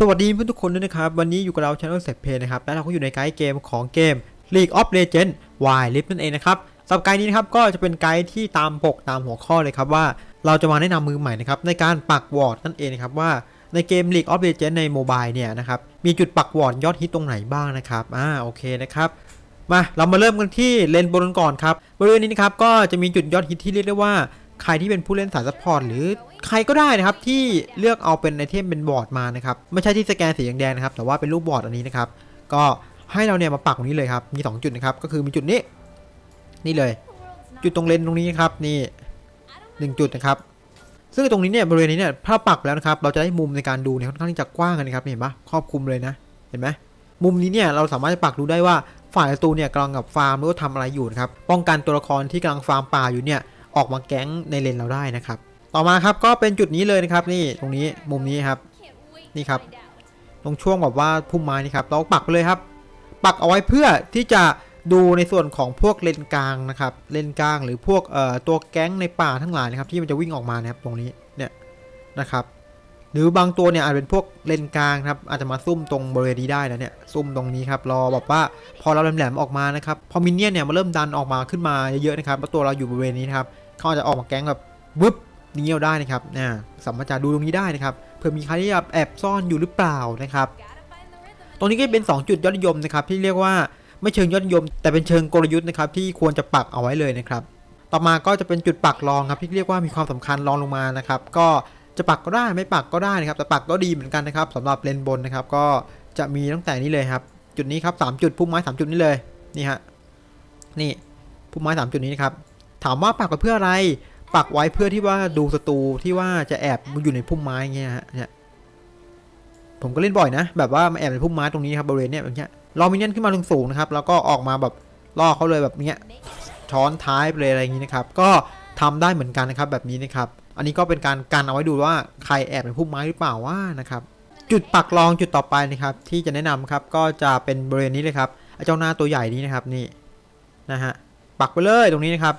สวัสดีเพื่อนทุกคนด้วยนะครับ วันนี้อยู่กับเราช anel เซ t เพนะครับ และเราก็อยู่ในไกด์เกมของเกม League of Legends Wild Rift นั่นเองนะครับสำหรับไกด์นี้นะครับก็จะเป็นไกด์ที่ตามปกตามหัวข้อเลยครับว่าเราจะมาแนะนำมือใหม่นะครับในการปักวอร์ดนั่นเองนะครับว่าในเกม League of Legends ในโมบายเนี่ยนะครับมีจุดปักวอร์ดยอดฮิตตรงไหนบ้างนะครับอ่าโอเคนะครับมาเรามาเริ่มกันที่เลนบนก่อนครับบริเวณนี้นะครับก็จะมีจุดยอดฮิตที่เรียกได้ว่า ใครที่เป็นผู้เล่นสายซัพพอร์ตหรือใครก็ได้นะครับที่เลือกเอาเป็นไอเทมเป็นบอร์ดมานะครับไม่ใช่ที่สแกนสีแดงนะครับ แต่ว่าเป็นรูปบอร์ดอันนี้นะครับ ก็ให้เราเนี่ยมาปักตรงนี้เลยครับมี 2 จุดนะครับก็คือมีจุดนี้ นี่เลย จุดตรงเลนตรงนี้ครับนี่หนึ่งจุดนะครับ ซึ่งตรงนี้เนี่ยบริเวณนี้เนี่ยถ้าปักแล้วนะครับ เราจะได้มุมในการดูเนี่ยค่อนข้างที่จะกว้างกันนะครับเห็นปะครอบคลุมเลยนะ เห็นไหมมุมนี้เนี่ยเราสามารถจะปักดูได้ว่าฝ่ายศัตรูเนี่ยกำลังกับฟาร์มหรือว่าทำอะไรอยู่นะครับป้องกันตัวละครที่กำลังฟาร์มป่าอยู่เนี่ย ออกมาแก๊งในเลนเราได้นะครับ ต่อมาครับก็เป็นจุดนี้เลยนะครับนี่ตรงนี้มุมนี้ครับนี่ครับ ตรงช่วงแบบว่าพุ่มไม้นี่ครับเราปักไปเลยครับ ปักเอาไว้เพื่อที่จะดูในส่วนของพวกเลนกลางนะครับ เลนกลางหรือพวกเอ่อตัวแก๊งในป่าทั้งหลายนะครับที่มันจะวิ่งออกมานะครับตรงนี้เนี่ยนะครับหรือบางตัวเนี่ยอาจเป็นพวกเลนกลางครับอาจจะมาซุ่มตรงบริเวณนี้ได้นะเนี่ยซุ่มตรงนี้ครับรอแบบว่าพอเราแหลมๆออกมานะครับพอมินเนี่ยนเนี่ยมาเริ่มดันออกมาขึ้นมาเยอะๆนะครับแล้วตัวเราอยู่บริเวณนี้นะครับ เขาอาจจะออกมาแก๊งแบบวึบนี้เอาได้นะครับนะสามารถจะดูตรงนี้ได้นะครับเผื่อมีใครที่แบบแอบซ่อนอยู่หรือเปล่านะครับ ตรงนี้ก็เป็น 2 จุดยอดนิยมนะครับที่เรียกว่าไม่เชิงยอดนิยม แต่เป็นเชิงกลยุทธ์นะครับที่ควรจะปักเอาไว้เลยนะครับ ต่อมาก็จะเป็นจุดปักรองครับที่เรียกว่ามีความสำคัญรองลงมานะครับ ก็จะปักก็ได้ไม่ปักก็ได้นะครับ แต่ปักก็ดีเหมือนกันนะครับสำหรับเลนบนนะครับ ก็จะมีตั้งแต่นี้เลยครับ จุดนี้ครับสามจุดพุ่มไม้สามจุดนี้เลยนี่ฮะนี่พุ่มไม้สามจุดนี้นะครับ ถามว่าปักไปเพื่ออะไร ปักไว้เพื่อที่ว่าดูศัตรูที่ว่าจะแอบอยู่ในพุ่มไม้เงี้ยฮะเนี่ยผมก็เล่นบ่อยนะ แบบว่ามาแอบในพุ่มไม้ตรงนี้ครับบริเวณเนี้ยอย่างเงี้ยรอมินเนี่ยนขึ้นมาสูงๆนะครับ แล้วก็ออกมาแบบล่อเขาเลยแบบเนี้ยช้อนท้ายไปเลยอะไรอย่างงี้นะครับ ก็ทำได้เหมือนกันนะครับแบบนี้นะครับ อันนี้ก็เป็นการกันเอาไว้ดูว่าใครแอบในพุ่มไม้หรือเปล่าว่านะครับ จุดปักรองจุดต่อไปนะครับที่จะแนะนำครับก็จะเป็นบริเวณนี้เลยครับเจ้าหน้าตัวใหญ่นี้นะครับนี่นะฮะปักไปเลยตรงนี้นะครับ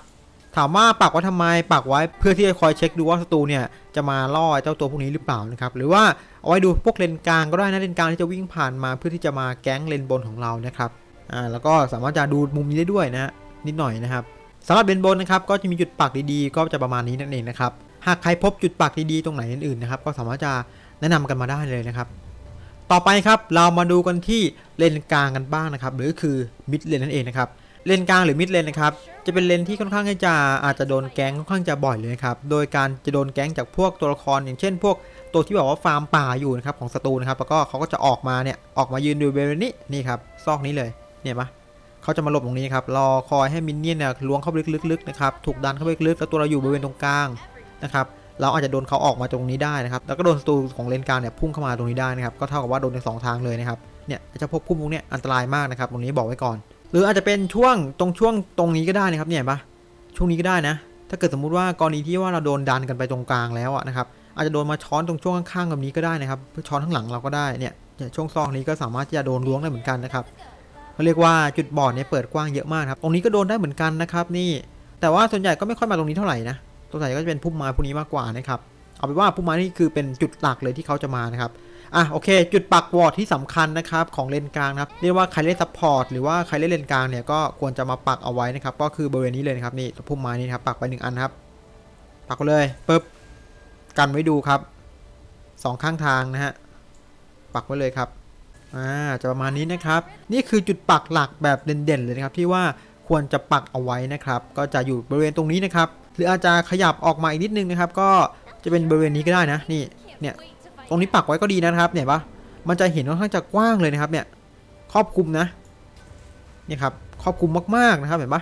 ถามว่าปักไว้ทำไมปักไว้เพื่อที่จะคอยเช็คดูว่าศัตรูเนี่ยจะมาล่อเจ้าตัวพวกนี้หรือเปล่านะครับหรือว่าเอาไว้ดูพวกเลนกลางก็ได้นะเลนกลางที่จะวิ่งผ่านมา เพื่อที่จะมาแก๊งเลนบนของเรานะครับอ่าแล้วก็สามารถจะดูมุมนี้ได้ด้วยนะนิดหน่อยนะครับสำหรับเลนบนนะครับก็จะมีจุดปักดีๆ ก็จะประมาณนี้นั่นเองนะครับหากใครพบจุดปักดีๆตรงไหนอื่นๆนะครับก็สามารถจะแนะนำกันมาได้เลยนะครับต่อไปครับเรามาดูกันที่เลนกลางกันบ้างนะครับหรือคือมิดเลนนั่นเองนะครับ เลนกลางหรือมิดเลนนะครับจะเป็นเลนที่ค่อนข้างจะอาจจะโดนแก๊งค่อนข้างจะบ่อยเลยนะครับโดยการจะโดนแก๊งจากพวกตัวละครอย่างเช่น พวกตัวที่แบบว่าฟาร์มป่าอยู่นะครับของศัตรูนะครับแล้วก็เขาก็จะออกมาเนี่ยออกมายืนดูบริเวณนี้นี่ครับซอกนี้เลยเนี่ยปะเขาจะมาหลบตรงนี้ครับรอคอยให้มินเนี่ยนเนี่ยล้วงเข้าไปลึกๆนะครับถูกดันเข้าไปลึกๆแล้วตัวเราอยู่บริเวณตรงกลางนะครับเราอาจจะโดนเขาออกมาตรงนี้ได้นะครับ แล้วก็โดนศัตรูของเลนกลางเนี่ยพุ่งเข้ามาตรงนี้ได้นะครับ ก็เท่ากับว่าโดนทั้งสองทางเลยนะครับ เนี่ยจ้าพวกพุ่มพวกเนี้ยอันตรายมากนะครับ ตรงนี้บอกไว้ก่อน รืออาจจะเป็นช่วงตรงช่วงตรงนี้ก็ได้นะครับเนี่ยปะช่วงนี้ก็ได้นะ ถ้าเกิดสมมุติว่ากรณีที่ว่าเราโดนดันกันไปตรงกลางแล้วอะนะครับอาจจะโดนมาช้อนตรงช่วงข้างๆแบบนี้ก็ได้นะครับเพื่อช้อนข้างหลังเราก็ได้เนี่ยเนี่ยช่วงซอกนี้ก็สามารถที่จะโดนล้วงได้เหมือนกันนะครับเขาเรียกว่าจุดบอดเนี่ยเปิดกว้างเยอะมากครับตรงนี้ก็โดนได้เหมือนกันนะครับนี่แต่ว่าส่วนใหญ่ก็ไม่ค่อยมาตรงนี้เท่าไหร่นะส่วนใหญ่ก็จะเป็นพุ่มไม้พวกนี้มากกว่านะครับเอาเป็นว่าพุ่มไม้นี่คือเป็นจุดหลักเลยที่เขาจะมานะครับ อะโอเค จุดปักวอร์ดที่สำคัญนะครับของเลนกลางนะครับเรียกว่าใครเล่นซัพพอร์ตหรือว่าใครเล่นเลนกลางเนี่ยก็ควรจะมาปักเอาไว้นะครับก็คือบริเวณนี้เลยนะครับนี่พุ่มไม้นี่ครับปักไปหนึ่งอันครับ ปักเลยปึ๊บกันไว้ดูครับสองข้างทางนะฮะปักไว้เลยครับอ่าจะประมาณนี้นะครับ นี่คือจุดปักหลักแบบเด่นๆเลยนะครับที่ว่าควรจะปักเอาไว้นะครับ ก็จะอยู่บริเวณตรงนี้นะครับ หรืออาจจะขยับออกมาอีกนิดนึงนะครับ ก็จะเป็นบริเวณนี้ก็ได้นะนี่เนี่ย ตรงนี้ปักไว้ก็ดีนะครับ เนี่ยปะมันจะเห็นค่อนข้างจะกว้างเลยนะครับ เนี่ยครอบคลุมนะเนี่ยครับครอบคลุมมากๆนะครับเห็นปะ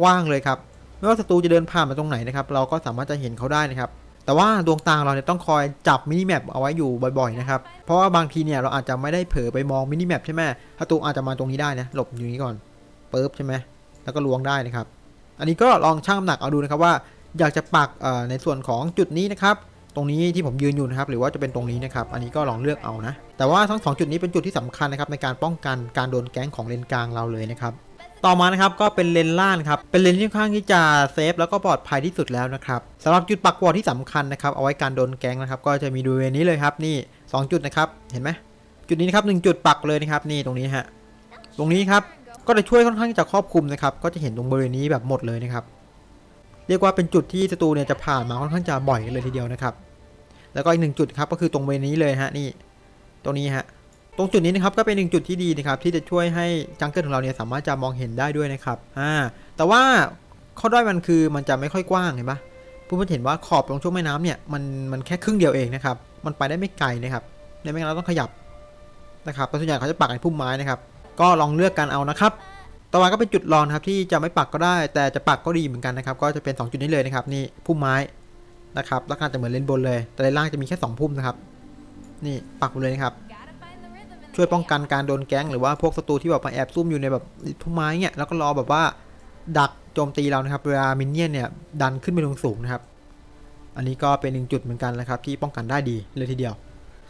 กว้างเลยครับไม่ว่าศัตรูจะเดินผ่านมาตรงไหนนะครับ เราก็สามารถจะเห็นเขาได้นะครับ แต่ว่าดวงตาเราเนี่ยต้องคอยจับมินิแมปเอาไว้อยู่บ่อยๆนะครับ เพราะว่าบางทีเนี่ยเราอาจจะไม่ได้เผลอไปมองมินิแมปใช่ไหมศัตรูอาจจะมาตรงนี้ได้นะหลบอยู่นี้ก่อนเปึ๊บใช่ไหมแล้วก็ล้วงได้นะครับ อันนี้ก็ลองชั่งน้ำหนักเอาดูนะครับว่า อยากจะปักในส่วนของจุดนี้นะครับ ตรงนี้ที่ผมยืนอยู่นะครับหรือว่าจะเป็นตรงนี้นะครับอันนี้ก็ลองเลือกเอานะ แต่ว่าทั้งสองจุดนี้เป็นจุดที่สำคัญนะครับในการป้องกันการโดนแก๊งของเลนกลางเราเลยนะครับต่อมานะครับก็เป็นเลนล่างครับเป็นเลนที่ค่อนข้างที่จะเซฟแล้วก็ปลอดภัยที่สุดแล้วนะครับสำหรับจุดปักวอลที่สำคัญนะครับเอาไว้การโดนแก๊งนะครับก็จะมีบริเวณนี้เลยครับนี่ 2 จุดนะครับเห็นไหมจุดนี้นะครับหนึ่งจุดปักเลยนะครับนี่ตรงนี้ฮะตรงนี้ครับก็จะช่วยค่อนข้างจะครอบคลุมนะครับก็จะเห็นตรงบริเวณนี้แบบหมดเลยนะครับ เรียกว่าเป็นจุดที่ศัตรูเนี่ยจะผ่านมาค่อนข้างจะบ่อยกันเลยทีเดียวนะครับ แล้วก็อีกหนึ่งจุดครับก็คือตรงบริเวณนี้เลยฮะนี่ตรงนี้ฮะตรงจุดนี้นะครับก็เป็นหนึ่งจุดที่ดีนะครับที่จะช่วยให้จังเกิลของเราเนี่ยสามารถจะมองเห็นได้ด้วยนะครับอ่าแต่ว่าข้อด้อยมันคือมันจะไม่ค่อยกว้างเห็นปะเพื่อนเห็นว่าขอบตรงช่วงแม่น้ำเนี่ยมันมันแค่ครึ่งเดียวเองนะครับมันไปได้ไม่ไกลนะครับในไม่งั้นเราต้องขยับนะครับแต่ส่วนใหญ่เขาจะปักในพุ่มไม้นะครับ ก็ลองเลือกกันเอานะครับ ต่อมาก็เป็นจุดรอนครับที่จะไม่ปักก็ได้ แต่จะปักก็ดีเหมือนกันนะครับ ก็จะเป็น 2 จุดนี้เลยนะครับ นี่พุ่มไม้นะครับแล้วก็จะเหมือนเลนบนเลย แต่เลนล่างจะมีแค่ 2 พุ่มนะครับ นี่ปักเลยนะครับ ช่วยป้องกันการโดนแก๊งหรือว่าพวกศัตรูที่แบบมาแอบซุ่มอยู่ในแบบพุ่มไม้เนี่ยแล้วก็รอแบบว่าดักโจมตีเรานะครับ เวลามินเนี่ยนเนี่ยดันขึ้นไปลงสูงนะครับ อันนี้ก็เป็นหนึ่งจุดเหมือนกันนะครับ ที่ป้องกันได้ดีเลยทีเดียว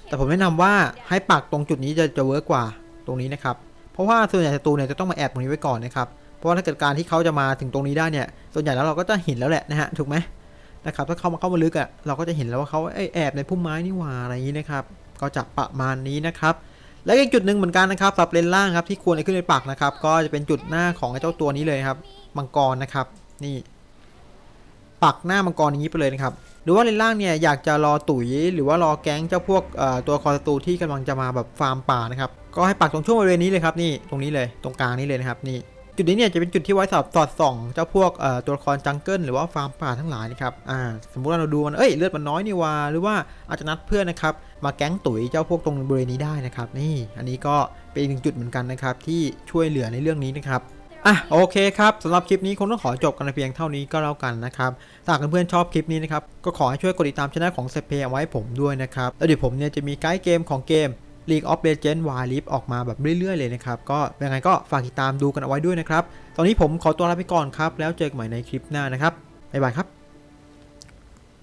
แต่ผมแนะนำว่าให้ปักตรงจุดนี้จะจะเวิร์กกว่าตรงนี้นะครับ เพราะว่าส่วนใหญ่ศัตรูเนี่ยจะต้องมาแอบตรงนี้ไว้ก่อนนะครับเพราะว่าถ้าเกิดการที่เขาจะมาถึงตรงนี้ได้เนี่ยส่วนใหญ่แล้วเราก็จะเห็นแล้วแหละนะฮะถูกไหมนะครับถ้าเขามาเข้ามาลึกอะ่ะเราก็จะเห็นแล้วว่าเขาเอ้แอบในพุ่มไม้นี่หว่าอะไรอย่างนี้นะครับก็จะประมาณนี้นะครับและอีกจุดหนึ่งเหมือนกันนะครับสำหรับเลนล่างครับที่ควรจะขึ้นไปปักนะครับก็จะเป็นจุดหน้าของไอ้เจ้าตัวนี้เลยครับมังกรนะครับ นี่ ปักหน้ามังกรอย่างนี้ไปเลยนะครับ หรือว่าเลนล่างเนี่ยอยากจะรอตุ๋ย หรือว่ารอแก๊งเจ้าพวกตัวคอศัตรูที่กำลังจะมาแบบฟาร์มป่านะครับก็ให้ปักตรงช่วงบริเวณนี้เลยครับนี่ตรงนี้เลยตรงกลางนี้เลยนะครับนี่จุดนี้เนี่ยจะเป็นจุดที่ไว้สอดสอดส่องเจ้าพวกตัวละครจังเกิลหรือว่าฟาร์มป่าทั้งหลายนะครับอ่าสมมุติว่าเราดูมันเอ้ยเลือดมันน้อยนี่ว่าหรือว่าอาจจะนัดเพื่อนนะครับมาแก๊งตุ๋ยเจ้าพวกตรงบริเวณนี้ได้นะครับนี่อันนี้ก็เป็นอีกหนึ่งจุดเหมือนกันนะครับที่ช่วยเหลือในเรื่องนี้นะครับ อะโอเคครับสำหรับคลิปนี้คงต้องขอจบกันเพียงเท่านี้ก็แล้วกันนะครับถ้าเพื่อนๆชอบคลิปนี้นะครับก็ขอให้ช่วยกดติดตามช่องของเซเพเอาไว้ผมด้วยนะครับแล้วเดี๋ยวผมเนี่ยจะมีไกด์เกมของเกม League of Legends Wild Rift ออกมาแบบเรื่อยๆเลยนะครับก็ยังไงก็ฝากติดตามดูกันเอาไว้ด้วยนะครับตอนนี้ผมขอตัวลาไปก่อนครับแล้วเจอกันใหม่ในคลิปหน้านะครับบ๊ายบายครับ